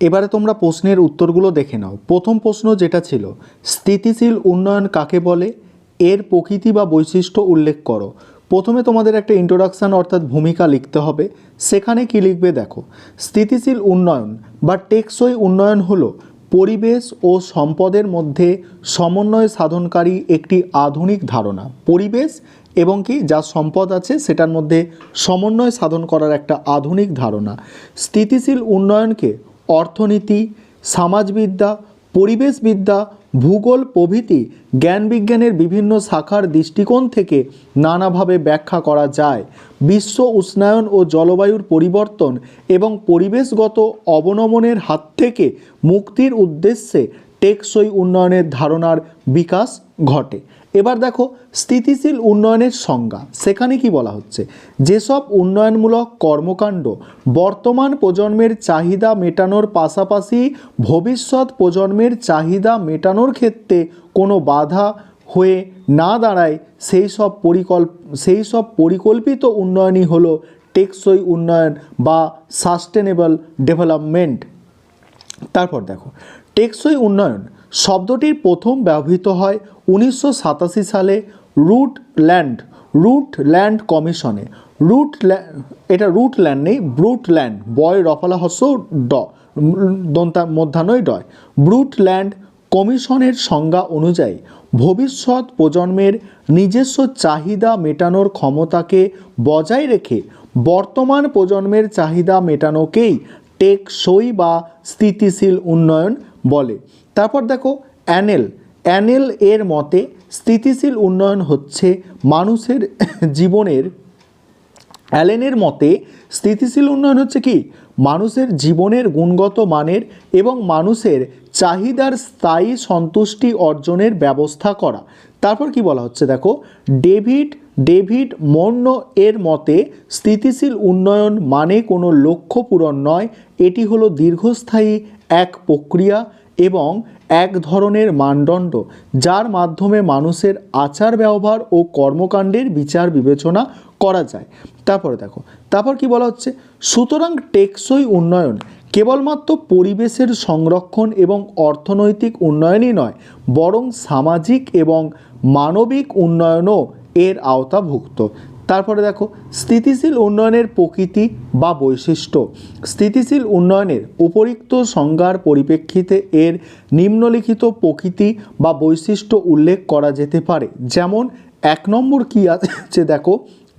এবারে তোমরা প্রশ্নের উত্তরগুলো দেখে নাও। প্রথম প্রশ্ন যেটা ছিল, স্থিতিশীল উন্নয়ন কাকে বলে? এর প্রকৃতি বা বৈশিষ্ট্য উল্লেখ করো। প্রথমে তোমাদের একটা ইন্ট্রোডাকশান অর্থাৎ ভূমিকা লিখতে হবে। সেখানে কি লিখবে দেখো, স্থিতিশীল উন্নয়ন বা টেকসই উন্নয়ন হলো পরিবেশ ও সম্পদের মধ্যে সমন্বয় সাধনকারী একটি আধুনিক ধারণা। পরিবেশ এবং কি, যা সম্পদ আছে, সেটার মধ্যে সমন্বয় সাধন করার একটা আধুনিক ধারণা। স্থিতিশীল উন্নয়নকে অর্থনীতি, সমাজবিদ্যা, পরিবেশবিদ্যা, ভূগোল প্রভৃতি জ্ঞানবিজ্ঞানের বিভিন্ন শাখার দৃষ্টিকোণ থেকে নানাভাবে ব্যাখ্যা করা যায়। বিশ্ব উষ্ণায়ন ও জলবায়ুর পরিবর্তন এবং পরিবেশগত অবনমনের হাত থেকে মুক্তির উদ্দেশ্যে টেকসই উন্নয়নের ধারণার বিকাশ ঘটে। এবার দেখো, স্থিতিশীল উন্নয়নের সংজ্ঞা। সেখানে কি বলা হচ্ছে? যেসব উন্নয়নমূলক কর্মকাণ্ড বর্তমান প্রজন্মের চাহিদা মেটানোর পাশাপাশি ভবিষ্যৎ প্রজন্মের চাহিদা মেটানোর ক্ষেত্রে কোনো বাধা হয়ে না দাঁড়ায়, সেই সব পরিকল্প, সেই সব পরিকল্পিত উন্নয়নই হলো টেকসই উন্নয়ন বা সাস্টেনেবল ডেভেলপমেন্ট। তারপর দেখো টেকসই উন্নয়ন শব্দটির প্রথম ব্যবহৃত হয় উনিশশো সাতাশি সালে রুট ল্যান্ড রুট ল্যান্ড কমিশনে। রুট এটা রুট ল্যান্ড নেই ব্রুট ল্যান্ড বয় রফালা হস্য ড, দন্তা মধ্যাহ্নই ডয়। ব্রুট ল্যান্ড কমিশনের সংজ্ঞা অনুযায়ী, ভবিষ্যৎ প্রজন্মের নিজস্ব চাহিদা মেটানোর ক্ষমতাকে বজায় রেখে বর্তমান প্রজন্মের চাহিদা মেটানোকেই টেকসই বা স্থিতিশীল উন্নয়ন বলে। তারপর দেখো, অ্যানেল। অ্যানেল এর মতে, স্থিতিশীল উন্নয়ন হচ্ছে মানুষের জীবনের, অ্যালেনের মতে, স্থিতিশীল উন্নয়ন হচ্ছে কি? মানুষের জীবনের গুণগত মানের এবং মানুষের চাহিদার স্থায়ী সন্তুষ্টি অর্জনের ব্যবস্থা করা। তারপর কি বলা হচ্ছে দেখো? ডেভিড ডেভিড মন্য এর মতে স্থিতিশীল উন্নয়ন মানে কোনো লক্ষ্য পূরণ নয়। এটি হলো দীর্ঘস্থায়ী এক প্রক্রিয়া এবং এক ধরনের মানদণ্ড, যার মাধ্যমে মানুষের আচার ব্যবহার ও কর্মকাণ্ডের বিচার বিবেচনা করা যায়। তারপরে দেখো, তারপর কি বলা হচ্ছে? সুতরাং টেকসই উন্নয়ন কেবলমাত্র পরিবেশের সংরক্ষণ এবং অর্থনৈতিক উন্নয়নই নয়, বরং সামাজিক এবং মানবিক উন্নয়নও এর আওতাভুক্ত। তারপরে দেখো, স্থিতিশীল উন্নয়নের প্রকৃতি বা বৈশিষ্ট্য। স্থিতিশীল উন্নয়নের উপরিক্ত সংজ্ঞার পরিপ্রেক্ষিতে এর নিম্নলিখিত প্রকৃতি বা বৈশিষ্ট্য উল্লেখ করা যেতে পারে। যেমন, এক নম্বর কী আছে? দেখো,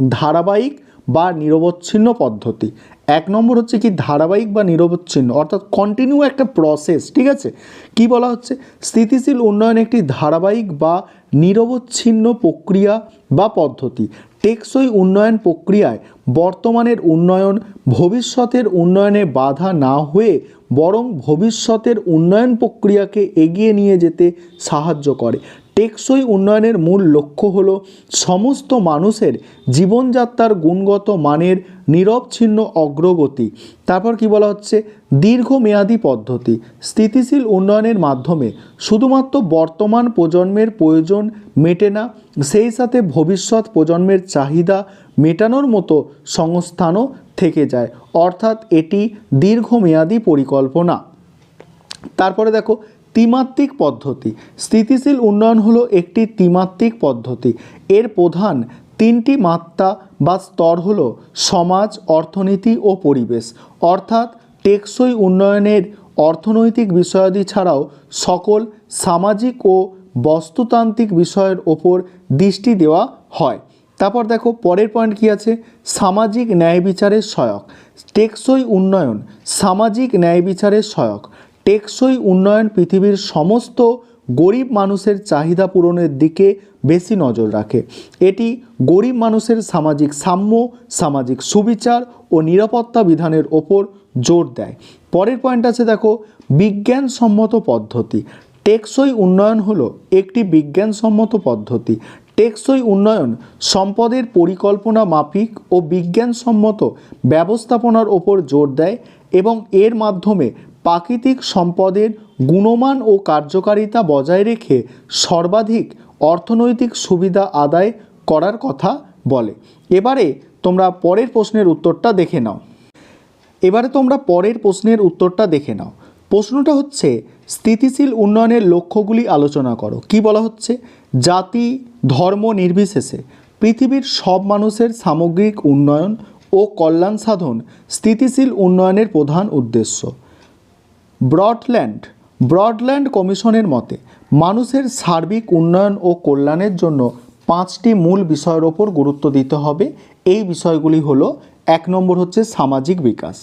ধারাবাহিক বা নিরবচ্ছিন্ন পদ্ধতি। এক নম্বর হচ্ছে কি ধারাবাহিক বা নিরবচ্ছিন্ন, অর্থাৎ কন্টিনিউ একটা প্রসেস ঠিক আছে? কি বলা হচ্ছে? স্থিতিশীল উন্নয়ন একটি ধারাবাহিক বা নিরবচ্ছিন্ন প্রক্রিয়া বা পদ্ধতি। টেকসই উন্নয়ন প্রক্রিয়ায় বর্তমানের উন্নয়ন ভবিষ্যতের উন্নয়নে বাধা না হয়ে বরং ভবিষ্যতের উন্নয়ন প্রক্রিয়াকে এগিয়ে নিয়ে যেতে সাহায্য করে। টেকসই উন্নয়নের মূল লক্ষ্য হল সমস্ত মানুষের জীবনযাত্রার গুণগত মানের নিরবচ্ছিন্ন অগ্রগতি। তারপর কি বলা হচ্ছে? দীর্ঘমেয়াদী পদ্ধতি। স্থিতিশীল উন্নয়নের মাধ্যমে শুধুমাত্র বর্তমান প্রজন্মের প্রয়োজন মেটে না, সেই সাথে ভবিষ্যৎ প্রজন্মের চাহিদা মেটানোর মতো সংস্থানও থেকে যায়। অর্থাৎ এটি দীর্ঘমেয়াদী পরিকল্পনা। তারপরে দেখো, ত্রিমাত্রিক পদ্ধতি। স্থিতিশীল উন্নয়ন হলো একটি ত্রিমাত্রিক পদ্ধতি। এর প্রধান তিনটি মাত্রা বা স্তর হলো সমাজ, অর্থনীতি ও পরিবেশ। অর্থাৎ টেকসই উন্নয়নের অর্থনৈতিক বিষয়াদি ছাড়াও সকল সামাজিক ও বস্তুতান্ত্রিক বিষয়ের ওপর দৃষ্টি দেওয়া হয়। তারপর দেখো, পরের পয়েন্ট কি আছে? সামাজিক ন্যায় বিচারের সহায়ক টেকসই উন্নয়ন, সামাজিক ন্যায় বিচারের সহায়ক টেকসই উন্নয়ন পৃথিবীর সমস্ত গরিব মানুষের চাহিদা পূরণের দিকে বেশি নজর রাখে। এটি গরিব মানুষের সামাজিক সাম্য, সামাজিক সুবিচার ও নিরাপত্তা বিধানের ওপর জোর দেয়। পরের পয়েন্ট আছে দেখো, বিজ্ঞানসম্মত পদ্ধতি। টেকসই উন্নয়ন হলো একটি বিজ্ঞানসম্মত পদ্ধতি। টেকসই উন্নয়ন সম্পদের পরিকল্পনা মাফিক ও বিজ্ঞানসম্মত ব্যবস্থাপনার ওপর জোর দেয় এবং এর মাধ্যমে প্রাকৃতিক সম্পদের গুণমান ও কার্যকারিতা বজায় রেখে সর্বাধিক অর্থনৈতিক সুবিধা আদায় করার কথা বলে। এবারে তোমরা পরের প্রশ্নের উত্তরটা দেখে নাও। এবারে তোমরা পরের প্রশ্নের উত্তরটা দেখে নাও। প্রশ্নটা হচ্ছে, স্থিতিশীল উন্নয়নের লক্ষ্যগুলি আলোচনা করো। কি বলা হচ্ছে? জাতি, ধর্ম নির্বিশেষে পৃথিবীর সব মানুষের সামগ্রিক উন্নয়ন ও কল্যাণ সাধন স্থিতিশীল উন্নয়নের প্রধান উদ্দেশ্য। ব্রডল্যান্ড ব্রডল্যান্ড কমিশনের মতে, মানুষের সার্বিক উন্নয়ন ও কল্যাণের জন্য পাঁচটি মূল বিষয়ের ওপর গুরুত্ব দিতে হবে। এই বিষয়গুলি হলো, এক নম্বর হচ্ছে সামাজিক বিকাশ।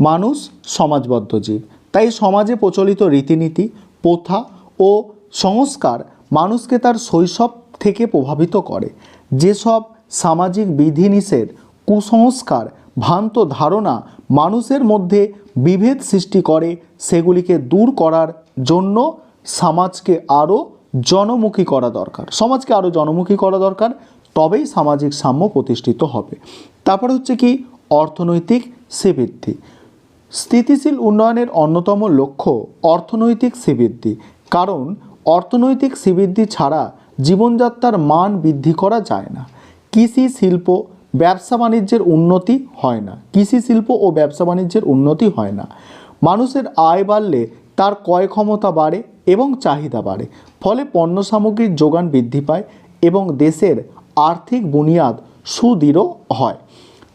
মানুষ সমাজবদ্ধ জীব, তাই সমাজে প্রচলিত রীতিনীতি, প্রথা ও সংস্কার মানুষকে তার শৈশব থেকে প্রভাবিত করে। যেসব সামাজিক বিধিনিষেধ, কুসংস্কার, ভ্রান্ত ধারণা মানুষের মধ্যে বিভেদ সৃষ্টি করে সেগুলিকে দূর করার জন্য সমাজকে আরও জনমুখী করা দরকার। সমাজকে আরও জনমুখী করা দরকার, তবেই সামাজিক সাম্য প্রতিষ্ঠিত হবে। তারপরে হচ্ছে কি? অর্থনৈতিক শ্রীবৃদ্ধি। স্থিতিশীল উন্নয়নের অন্যতম লক্ষ্য অর্থনৈতিক শ্রীবৃদ্ধি। কারণ অর্থনৈতিক শ্রীবৃদ্ধি ছাড়া জীবনযাত্রার মান বৃদ্ধি করা যায় না। কৃষি, শিল্প ব্যবসা বাণিজ্যের উন্নতি হয় না। কৃষি শিল্প ও ব্যবসা বাণিজ্যের উন্নতি হয় না। মানুষের আয় বাড়লে তার ক্রয় ক্ষমতা বাড়ে এবং চাহিদা বাড়ে। ফলে পণ্য সামগ্রীর যোগান বৃদ্ধি পায় এবং দেশের আর্থিক বুনিয়াদ সুদৃঢ় হয়।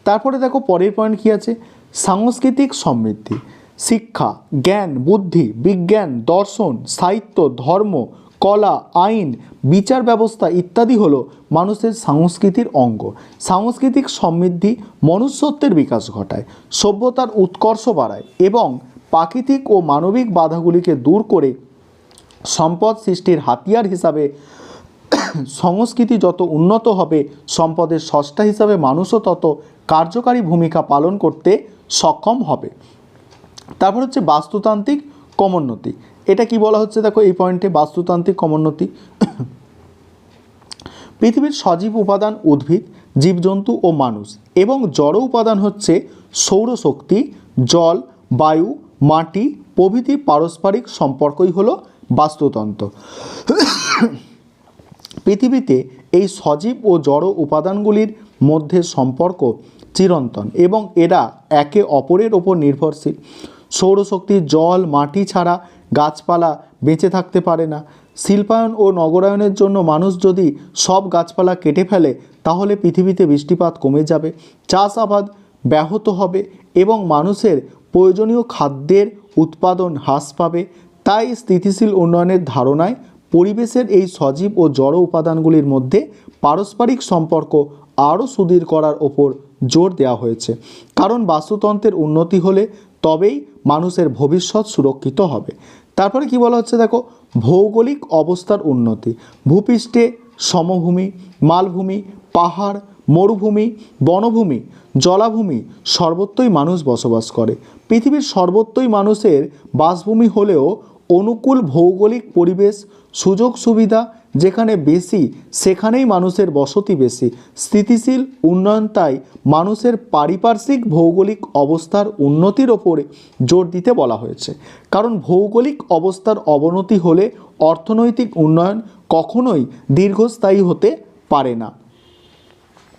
তারপরে দেখো পরের পয়েন্ট কী আছে? সাংস্কৃতিক সমৃদ্ধি। শিক্ষা, জ্ঞান, বুদ্ধি, বিজ্ঞান, দর্শন, সাহিত্য, ধর্ম কলা, আইন, বিচার ব্যবস্থা ইত্যাদি হল মানুষের সংস্কৃতির অঙ্গ। সাংস্কৃতিক সমৃদ্ধি মনুষ্যত্বের বিকাশ ঘটায়, সভ্যতার উৎকর্ষ বাড়ায় এবং প্রাকৃতিক ও মানবিক বাধাগুলিকে দূর করে সম্পদ সৃষ্টির হাতিয়ার হিসাবে সংস্কৃতি যত উন্নত হবে, সম্পদের সষ্টা হিসাবে মানুষও তত কার্যকারী ভূমিকা পালন করতে সক্ষম হবে। তারপর হচ্ছে বাস্তুতান্ত্রিক ক্রমোন্নতি। এটা কি বলা হচ্ছে? দেখো, এই পয়েন্টে বাস্তুতান্ত্রিক ক্রমোন্নতি পৃথিবীর সজীব উপাদান উদ্ভিদ, জীবজন্তু ও মানুষ এবং জড় উপাদান হচ্ছে সৌরশক্তি, জল, বায়ু, মাটি, প্রভৃতি পারস্পরিক সম্পর্কই হলো বাস্তুতন্ত্র। পৃথিবীতে এই সজীব ও জড় উপাদানগুলির মধ্যে সম্পর্ক চিরন্তন এবং এরা একে অপরের ওপর নির্ভরশীল। সৌরশক্তি, জল, মাটি ছাড়া গাছপালা বেঁচে থাকতে পারে না। শিল্পায়ন ও নগরায়নের জন্য মানুষ যদি সব গাছপালা কেটে ফেলে, তাহলে পৃথিবীতে বৃষ্টিপাত কমে যাবে, চাষাবাদ ব্যাহত হবে এবং মানুষের প্রয়োজনীয় খাদ্যের উৎপাদন হ্রাস পাবে। তাই স্থিতিশীল উন্নয়নের ধারণায় পরিবেশের এই সজীব ও জড় উপাদানগুলির মধ্যে পারস্পরিক সম্পর্ক আরও সুদৃঢ় করার ওপর জোর দেওয়া হয়েছে। কারণ বাস্তুতন্ত্রের উন্নতি হলে তবেই মানুষের ভবিষ্যৎ সুরক্ষিত হবে। তারপরে কি বলা হচ্ছে দেখো? ভৌগোলিক অবস্থার উন্নতি। ভূপৃষ্ঠে সমভূমি, মালভূমি, পাহাড়, মরুভূমি, বনভূমি, জলাভূমি সর্বত্রই মানুষ বসবাস করে। পৃথিবীর সর্বত্রই মানুষের বাসভূমি হলেও অনুকূল ভৌগোলিক পরিবেশ সুযোগ সুবিধা যেখানে বেশি, সেখানেই মানুষের বসতি বেশি। স্থিতিশীল উন্নয়ন তাই মানুষের পারিপার্শ্বিক ভৌগোলিক অবস্থার উন্নতির ওপরে জোর দিতে বলা হয়েছে। কারণ ভৌগোলিক অবস্থার অবনতি হলে অর্থনৈতিক উন্নয়ন কখনোই দীর্ঘস্থায়ী হতে পারে না।